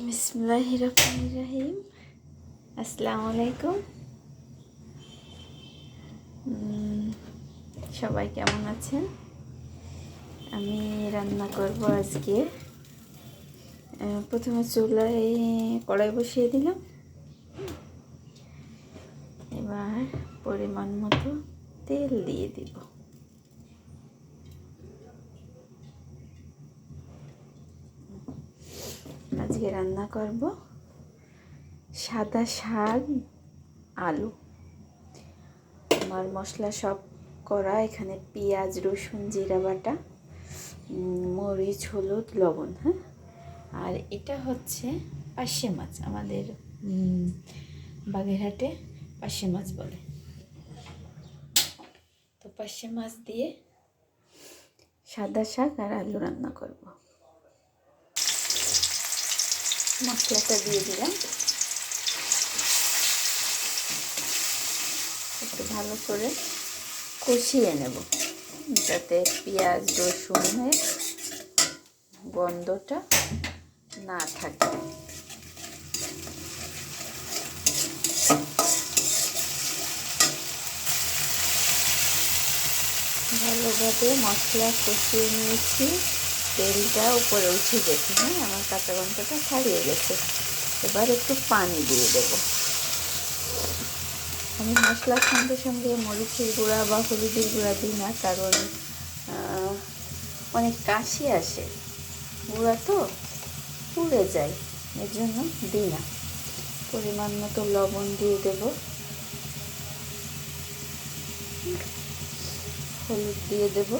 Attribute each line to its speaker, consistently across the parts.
Speaker 1: বিসমুল্লাহ রহমান রাহিম আসসালামু আলাইকুম সবাই কেমন আছেন? আমি রান্না করব আজকে। প্রথমে চুলায় কড়াই বসিয়ে দিলাম। এবার পরিমাণ মতো তেল দিয়ে দিব। আজকে রান্না করব সাদা শাক, আলু। আমার মশলা সব করা, এখানে পেঁয়াজ, রসুন, জিরা বাটা মরিচ, হলুদ, লবণ হ্যাঁ? আর এটা হচ্ছে পার্শে মাছ, আমাদের বাগেরহাটে পার্শে মাছ বলে। তো পার্শে মাছ দিয়ে সাদা শাক আর আলু রান্না করব। মশলাটা দিয়ে দিলাম। একটু ভালো করে কষিয়ে নেব। যাতে পেঁয়াজ রসুনের গন্ধটা না থাকে। ভালোভাবে মশলা কষিয়ে নিয়েছি। তেলটা উপরে উঠে গেছে। হ্যাঁ আমার কাঁচা গন্ধটা ছাড়িয়ে গেছে। এবার একটু পানি দিয়ে দেব। আমি মশলার সঙ্গে সঙ্গে মরিচের গুঁড়া বা হলুদের গুঁড়া দিই না, কারণ অনেক কাশি আসে। গুঁড়া তো পুড়ে যায় এর জন্য দিই না। পরিমাণ মতো লবণ দিয়ে দেব। হলুদ দিয়ে দেবো।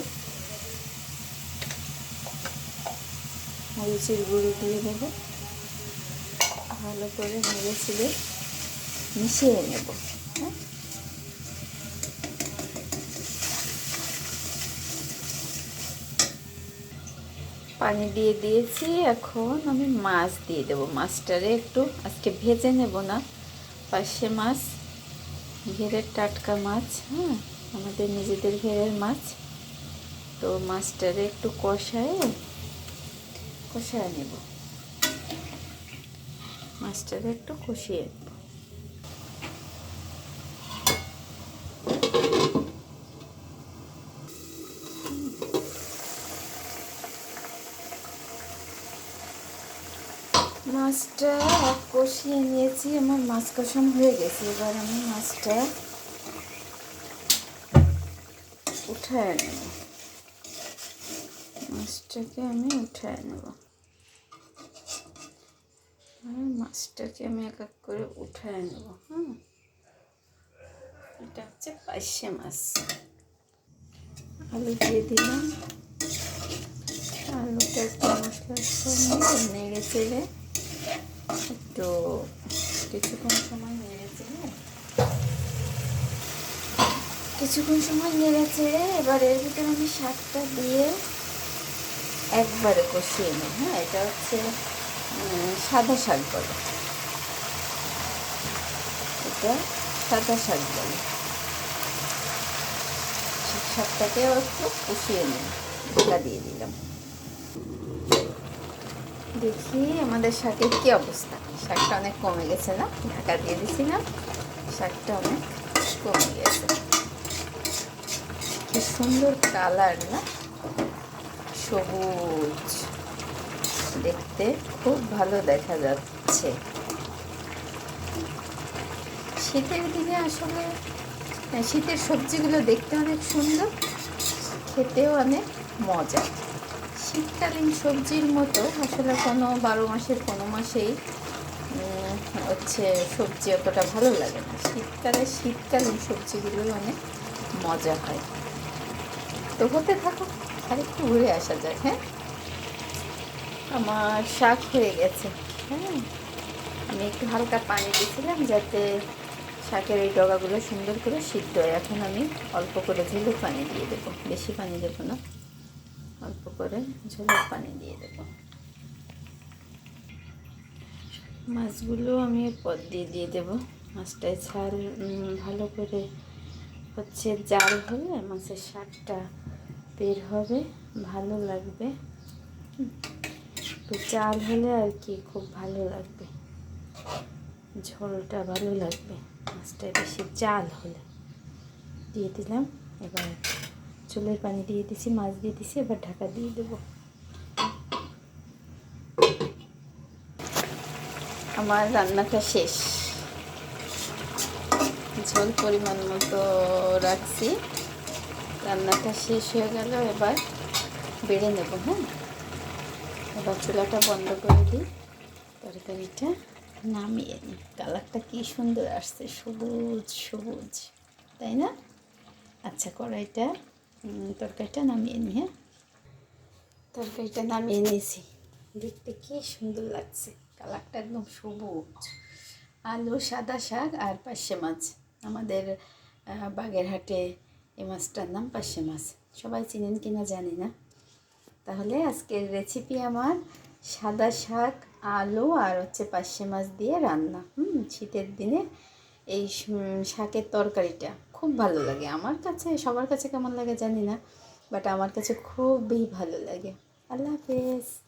Speaker 1: মরিচের গুঁড়ো দিয়ে দেব ভালো করে নেড়ে ছেড়ে মিশিয়ে নেব। হ্যাঁ পানি দিয়ে দিয়েছি, এখন আমি মাছ দিয়ে দেব। মাছটারে একটু আজকে ভেজে নেব না। পাশে মাছ ঘেরের টাটকা মাছ হ্যাঁ? আমাদের নিজেদের ঘেরের মাছ। তো মাছটারে একটু কষায় কষিয়ে নেব। মাছটাকে একটু কষিয়ে নেব। মাছটা কষিয়ে নিয়েছি, আমার মাছ কষানো হয়ে গেছে। এবার আমি মাছটা উঠায় নেব। মাছটাকে আমি উঠায় নেব। মাছটাকে আমি এক এক করে উঠায় নেব হ্যাঁ এটা হচ্ছে পার্শে মাছ। আলু দিয়ে দিলাম। আলুটা একটু মশলার সঙ্গে নেড়ে চেড়ে একটু কিছুক্ষণ সময় নেড়ে চেড়ে কিছুক্ষণ সময় নেড়ে চেড়ে এবার এর ভিতরে আমি শাকটা দিয়ে একবারে কষিয়ে নিই হ্যাঁ এটা হচ্ছে সাদা শাক বলে। এটা সাদা শাক বলে। শাকটাকেও একটু কষিয়ে নিই ঢাকা দিয়ে দিলাম। দেখি আমাদের শাকের কি অবস্থা। শাকটা অনেক কমে গেছে না? ঢাকা দিয়ে দিছিলাম শাকটা অনেক কমে গেছে। কি সুন্দর কালার না? সবুজ। দেখতে খুব ভালো দেখা যাচ্ছে। শীতের দিনে আসলে হ্যাঁ, শীতের সবজিগুলো দেখতে অনেক সুন্দর খেতেও অনেক মজা। শীতকালীন সবজির মতো আসলে কোনো বারো মাসের কোনো মাসেই হচ্ছে সবজি অতটা ভালো লাগে না। শীতকালে শীতকালীন সবজিগুলো অনেক মজা হয়। তো হতে থাকো আর একটু ঘুরে আসা যাক হ্যাঁ? আমার শাক হয়ে গেছে হ্যাঁ? আমি একটু হালকা পানি দিয়েছিলাম যাতে শাকের এই ডগাগুলো সুন্দর করে সিদ্ধ হয়। এখন আমি অল্প করে ঝুলুক পানি দিয়ে দেবো। বেশি পানি দেবো না, অল্প করে ঝোলের পানি দিয়ে দেবো। মাছগুলো আমি পদ দিয়ে দিয়ে দেবো। মাছটায় ছাল ভালো করে হচ্ছে জাল হলে মাছের স্বাদটা বের হবে, ভালো লাগবে। একটু চাল হলে আর কি খুব ভালো লাগবে। ঝোলটা ভালো লাগবে, মাছটা বেশি চাল হলে। দিয়ে দিলাম, এবার চুলের পানি দিয়ে দিছি, মাছ দিয়ে দিছি, এবার ঢাকা দিয়ে দেবো। আমার রান্নাটা শেষ। ঝোল পরিমাণ মতো রাখছি। রান্নাটা শেষ হয়ে গেল, এবার বেড়ে নেব হ্যাঁ? এবার চুলাটা বন্ধ করে দিই তরকারিটা নামিয়ে নিই। কালারটা কি সুন্দর আসছে, সবুজ সবুজ, তাই না? আচ্ছা কড়াইটা তরকারিটা নামিয়ে নিই হ্যাঁ? তরকারিটা নামিয়ে নিয়েছি। দেখতে কি সুন্দর লাগছে, কালারটা একদম সবুজ। আলু, সাদা শাক আর পার্শে মাছ। আমাদের বাগেরহাটে এই মাছটার নাম পার্শে মাছ। সবাই চিনেন কিনা জানি না। তাহলে আজকের রেসিপি আমার সাদা শাক, আলু আর হচ্ছে পার্শে মাছ দিয়ে রান্না। হুম, শীতের দিনে এই শাকের তরকারিটা খুব ভালো লাগে। আমার কাছে, সবার কাছে কেমন লাগে জানি না বাট আমার কাছে খুবই ভালো লাগে। আল্লাহ হাফেজ।